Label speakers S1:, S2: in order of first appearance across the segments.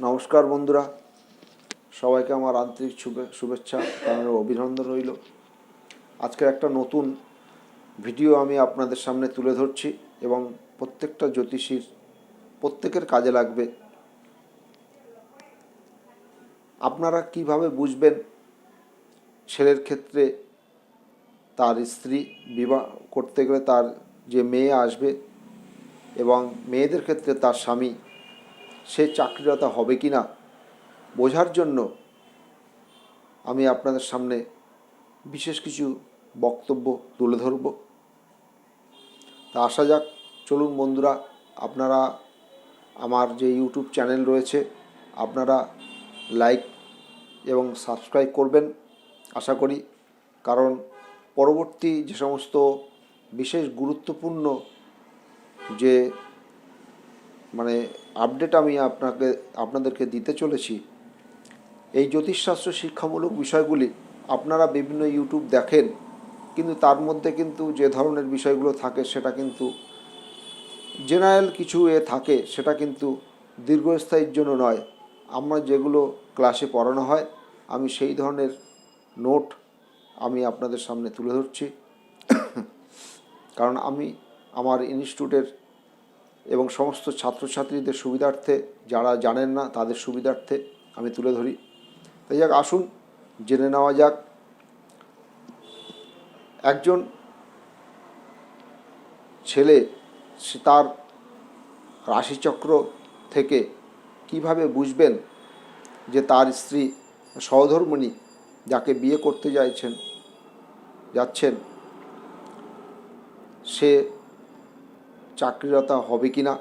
S1: নমস্কার বন্ধুরা। সবাইকে আমার আন্তরিক শুভে- শুভেচ্ছা, এবং অভিনন্দন রইল। আজকের একটা নতুন ভিডিও আমি আপনাদের সামনে তুলে ধরছি, এবং প্রত্যেকটা জ্যোতিষীর প্রত্যেকের কাজে লাগবে। আপনারা কীভাবে বুঝবেন ছেলের ক্ষেত্রে তার স্ত্রী বিবাহ করতে গেলে তার যে মেয়ে আসবে, এবং মেয়েদের ক্ষেত্রে তার স্বামী সে চাকরিরত হবে কি না, বোঝার জন্য আমি আপনাদের সামনে বিশেষ কিছু বক্তব্য তুলে ধরব। তা আসা যাক, চলুন বন্ধুরা, আপনারা আমার যে ইউটিউব চ্যানেল রয়েছে, আপনারা লাইক এবং সাবস্ক্রাইব করবেন, আশা করি। কারণ পরবর্তী যে সমস্ত বিশেষ গুরুত্বপূর্ণ যে মানে আপডেট আমি আপনাকে, আপনাদেরকে দিতে চলেছি। এই জ্যোতিষশাস্ত্র শিক্ষামূলক বিষয়গুলি আপনারা বিভিন্ন ইউটিউব দেখেন, কিন্তু তার মধ্যে কিন্তু যে ধরনের বিষয়গুলো থাকে সেটা কিন্তু জেনারেল কিছু এ থাকে, সেটা কিন্তু দীর্ঘস্থায়ীর জন্য নয়। আমরা যেগুলো ক্লাসে পড়ানো হয়, আমি সেই ধরনের নোট আমি আপনাদের সামনে তুলে ধরছি। কারণ আমি আমার ইনস্টিটিউটের এবং সমস্ত ছাত্রছাত্রীদের সুবিধার্থে, যারা জানেন না তাদের সুবিধার্থে আমি তুলে ধরি। তাই যাক, আসুন, জেনে নেওয়া যাক। একজন ছেলে, সে তার রাশিচক্র থেকে কীভাবে বুঝবেন যে তার স্ত্রী সহধর্মিণী যাকে বিয়ে করতে চাইছেন যাচ্ছেন, সে চাকরিরতা হবে কি না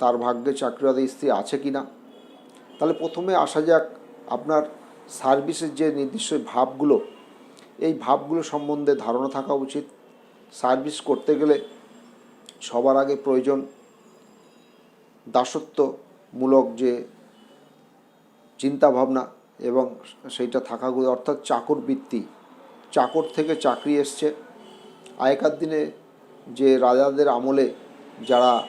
S1: তার ভাগ্যে চাকরিরত স্ত্রী আছে কি না তাহলে প্রথমে আসা যাক আপনার সার্ভিসের যে নির্দিষ্ট ভাবগুলো, এই ভাবগুলো সম্বন্ধে ধারণা থাকা উচিত। সার্ভিস করতে গেলে সবার আগে প্রয়োজন দাসত্বমূলক যে চিন্তাভাবনা এবং সেইটা থাকাগুলো, অর্থাৎ চাকর বৃত্তি। চাকর থেকে চাকরি এসছে। আগেকার দিনে যে রাজাদের আমলে যারা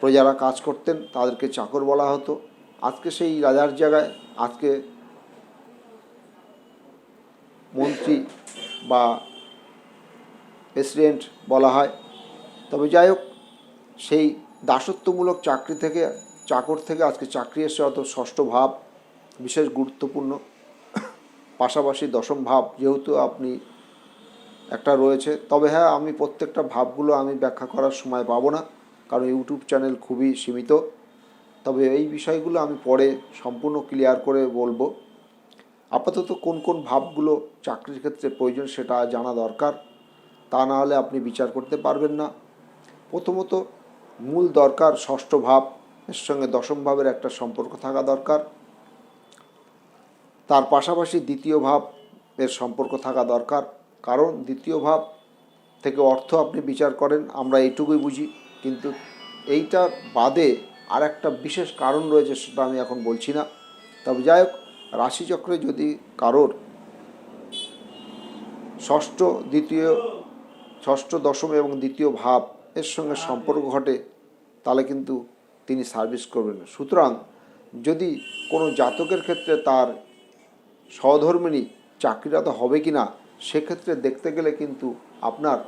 S1: প্রজারা কাজ করতেন, তাদেরকে চাকর বলা হতো। আজকে সেই রাজার জায়গায়, আজকে মন্ত্রী বা প্রেসিডেন্ট বলা হয়। তবে যাই হোক, সেই দাসত্বমূলক চাকরি থেকে, চাকর থেকে আজকে চাকরি এসে অত ষষ্ঠ ভাব, বিশেষ গুরুত্বপূর্ণ। পাশাপাশি দশম ভাব, যেহেতু আপনি একটা রয়েছে। তবে হ্যাঁ আমি প্রত্যেকটা ভাবগুলো আমি ব্যাখ্যা করার সময় পাবো না, কারণ ইউটিউব চ্যানেল খুবই সীমিত। তবে এই বিষয়গুলো আমি পরে সম্পূর্ণ ক্লিয়ার করে বলব। আপাতত কোন কোন ভাবগুলো চাকরির ক্ষেত্রে প্রয়োজন সেটা জানা দরকার, তা না হলে আপনি বিচার করতে পারবেন না। প্রথমত, মূল দরকার ষষ্ঠ ভাব, এর সঙ্গে দশম ভাবের একটা সম্পর্ক থাকা দরকার। তার পাশাপাশি দ্বিতীয় ভাব, এর সম্পর্ক থাকা দরকার। কারণ দ্বিতীয় ভাব থেকে অর্থ আপনি বিচার করেন, আমরা এইটুকুই বুঝি। কিন্তু এইটা বাদে আর একটা বিশেষ কারণ রয়েছে সেটা আমি এখন বলছি না। তবে যাই হোক, রাশিচক্রে যদি কারোর ষষ্ঠ, দ্বিতীয়, ষষ্ঠ, দশম এবং দ্বিতীয় ভাব এর সঙ্গে সম্পর্ক ঘটে, তাহলে কিন্তু তিনি সার্ভিস করবেন সুতরাং যদি কোনো জাতকের ক্ষেত্রে তার সহধর্মিণী তো হবে কি না সেক্ষেত্রে দেখতে গেলে কিন্তু আপনার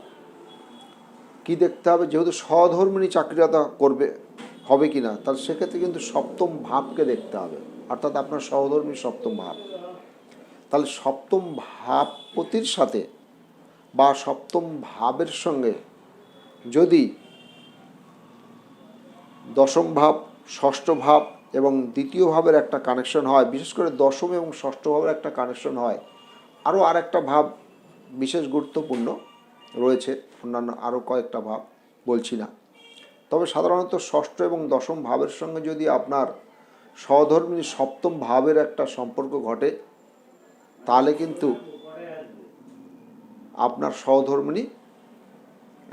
S1: কি দেখতে হবে? যেহেতু সহধর্মিণী চাকরিরত করবে, হবে কি না তাহলে সেক্ষেত্রে কিন্তু সপ্তম ভাবকে দেখতে হবে। অর্থাৎ আপনার সহধর্মী সপ্তম ভাব। তাহলে সপ্তম ভাবপতির সাথে বা সপ্তম ভাবের সঙ্গে যদি দশম ভাব, ষষ্ঠ ভাব এবং দ্বিতীয় ভাবের একটা কানেকশন হয়, বিশেষ করে দশম এবং ষষ্ঠ ভাবের একটা কানেকশন হয় আরও আর একটা ভাব বিশেষ গুরুত্বপূর্ণ রয়েছে, অন্যান্য আরও কয়েকটা ভাব বলছি না। তবে সাধারণত ষষ্ঠ এবং দশম ভাবের সঙ্গে যদি আপনার সহধর্মিনী সপ্তম ভাবের একটা সম্পর্ক ঘটে, তাহলে কিন্তু আপনার সহধর্মিনী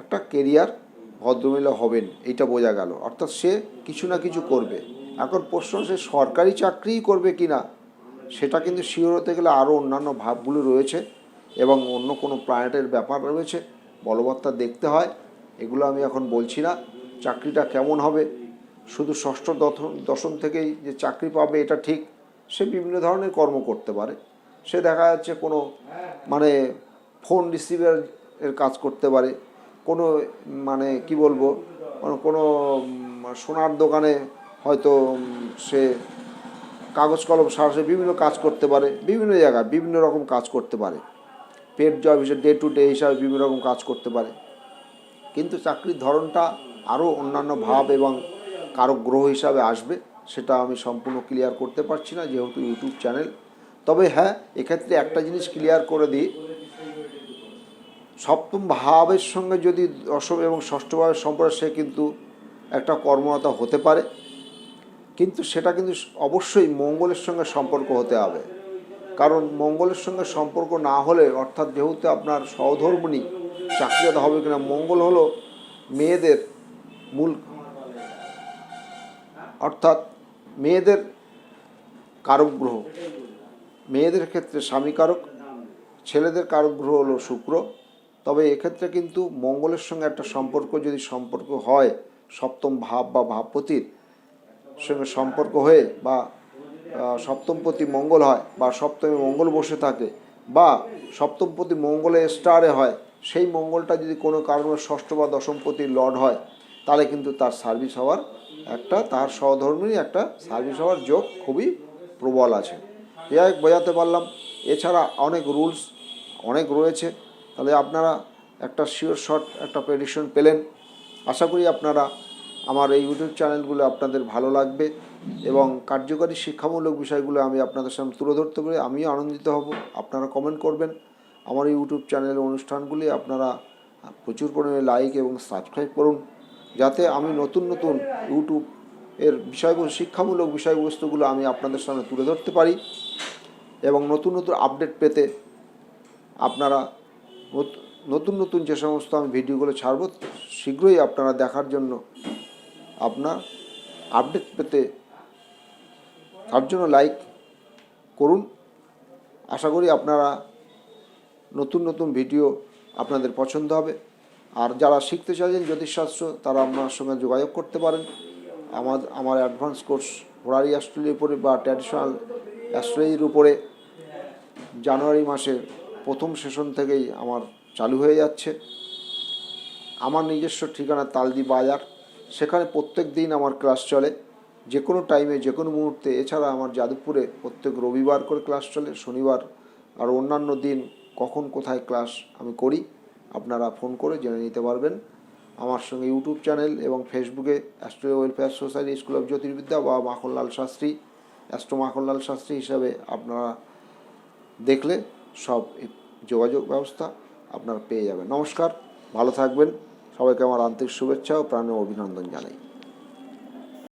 S1: একটা কেরিয়ার ভদ্রমহিলা হবেন, এইটা বোঝা গেল। অর্থাৎ সে কিছু না কিছু করবে। এখন প্রশ্ন সে সরকারি চাকরিই করবে কি না সেটা কিন্তু শিওর হতে গেলে আরও অন্যান্য ভাবগুলো রয়েছে এবং অন্য কোনো প্ল্যানেটের ব্যাপার রয়েছে। বলবত্তা দেখতে হয়। এগুলো আমি এখন বলছি না। চাকরিটা কেমন হবে? শুধু ষষ্ঠ দথ- দশম থেকেই যে চাকরি পাবে এটা ঠিক, সে বিভিন্ন ধরনের কর্ম করতে পারে। সে দেখা যাচ্ছে কোনো মানে ফোন রিসিভার এর কাজ করতে পারে। কোনো মানে কি বলব? কোনো সোনার দোকানে হয়তো সে কাগজ, কলম সাহসে বিভিন্ন কাজ করতে পারে, বিভিন্ন জায়গায় বিভিন্ন রকম কাজ করতে পারে। পেড জব হিসেবে ডে টু ডে হিসাবে বিভিন্ন রকম কাজ করতে পারে। কিন্তু চাকরির ধরনটা আরও অন্যান্য ভাব এবং কারও গ্রহ হিসাবে আসবে, সেটা আমি সম্পূর্ণ ক্লিয়ার করতে পারছি না যেহেতু ইউটিউব চ্যানেল। তবে হ্যাঁ এক্ষেত্রে একটা জিনিস ক্লিয়ার করে দিই। সপ্তম ভাবের সঙ্গে যদি দশম এবং ষষ্ঠ ভাবের সম্পর্ক, সে কিন্তু একটা কর্মরতা হতে পারে। কিন্তু সেটা কিন্তু অবশ্যই মঙ্গলের সঙ্গে সম্পর্ক হতে হবে। কারণ মঙ্গলের সঙ্গে সম্পর্ক না হলে, অর্থাৎ যেহেতু আপনার সহধর্মণী চাকরিতে হবে কিনা, মঙ্গল হলো মেয়েদের মূল অর্থাৎ মেয়েদের কারক গ্রহ মেয়েদের ক্ষেত্রে স্বামী কারক, ছেলেদের কারক গ্রহ হলো শুক্র। তবে এক্ষেত্রে কিন্তু মঙ্গলের সঙ্গে একটা সম্পর্ক যদি সম্পর্ক হয়, সপ্তম ভাব বা ভাবপতির সঙ্গে সম্পর্ক হয়ে বা সপ্তমপতি মঙ্গল হয় বা সপ্তমে মঙ্গল বসে থাকে বা সপ্তমপতি মঙ্গলে স্টারে হয়, সেই মঙ্গলটা যদি কোনো কারণে ষষ্ঠ বা দশমপতির লর্ড হয়, তাহলে কিন্তু তার সার্ভিস হওয়ার একটা, তার সহধর্মী একটা সার্ভিস হওয়ার যোগ খুবই প্রবল আছে। যাই বোঝাতে পারলাম, এছাড়া অনেক রুলস অনেক রয়েছে, তাহলে আপনারা একটা শিওর শর্ট একটা প্রেডিকশন পেলেন। আশা করি আপনারা আমার এই ইউটিউব চ্যানেলগুলো আপনাদের ভালো লাগবে এবং কার্যকরী শিক্ষামূলক বিষয়গুলো আমি আপনাদের সামনে তুলে ধরতে পারি আমিও আনন্দিত হব। আপনারা কমেন্ট করবেন। আমার ইউটিউব চ্যানেলের অনুষ্ঠানগুলি আপনারা প্রচুর পরিমাণে লাইক এবং সাবস্ক্রাইব করুন। যাতে আমি নতুন নতুন ইউটিউব এর বিষয়বস্তু, শিক্ষামূলক বিষয়বস্তুগুলো আমি আপনাদের সামনে তুলে ধরতে পারি এবং নতুন নতুন আপডেট পেতে আপনারা নত- নতুন নতুন যে সমস্ত আমি ভিডিওগুলো ছাড়ব, শীঘ্রই আপনারা দেখার জন্য আপনার আপডেট পেতে তার জন্য লাইক করুন। আশা করি আপনারা নতুন নতুন ভিডিও আপনাদের পছন্দ হবে। আর যারা শিখতে চাইছেন জ্যোতিষশাস্ত্র, তারা আপনার সঙ্গে যোগাযোগ করতে পারেন। আমার আমার অ্যাডভান্স কোর্স হোরারি অ্যাস্ট্রোলজির উপরে বা ট্র্যাডিশনাল অ্যাস্ট্রোলজির উপরে জানুয়ারি মাসের প্রথম সেশন থেকেই আমার চালু হয়ে যাচ্ছে। আমার নিজস্ব ঠিকানা তালদি বাজার। সেখানে প্রত্যেক দিন আমার ক্লাস চলে। যে কোনো টাইমে যে কোনো মুহূর্তে। এছাড়া আমার যাদবপুরে প্রত্যেক রবিবার করে ক্লাস চলে। শনিবার আর অন্যান্য দিন কখন কোথায় ক্লাস আমি করি, আপনারা ফোন করে জেনে নিতে পারবেন। আমার সঙ্গে ইউটিউব চ্যানেল এবং ফেসবুকে astro welfare society school of জ্যোতির্বিদ্যা বা মাখনলাল শাস্ত্রী। অ্যাস্ট্রো মাখনলাল শাস্ত্রী হিসাবে আপনারা দেখলে সব যোগাযোগ ব্যবস্থা আপনারা পেয়ে যাবেন। নমস্কার, ভালো থাকবেন। সবাইকে আমার আন্তরিক শুভেচ্ছা ও প্রাণের অভিনন্দন জানাই।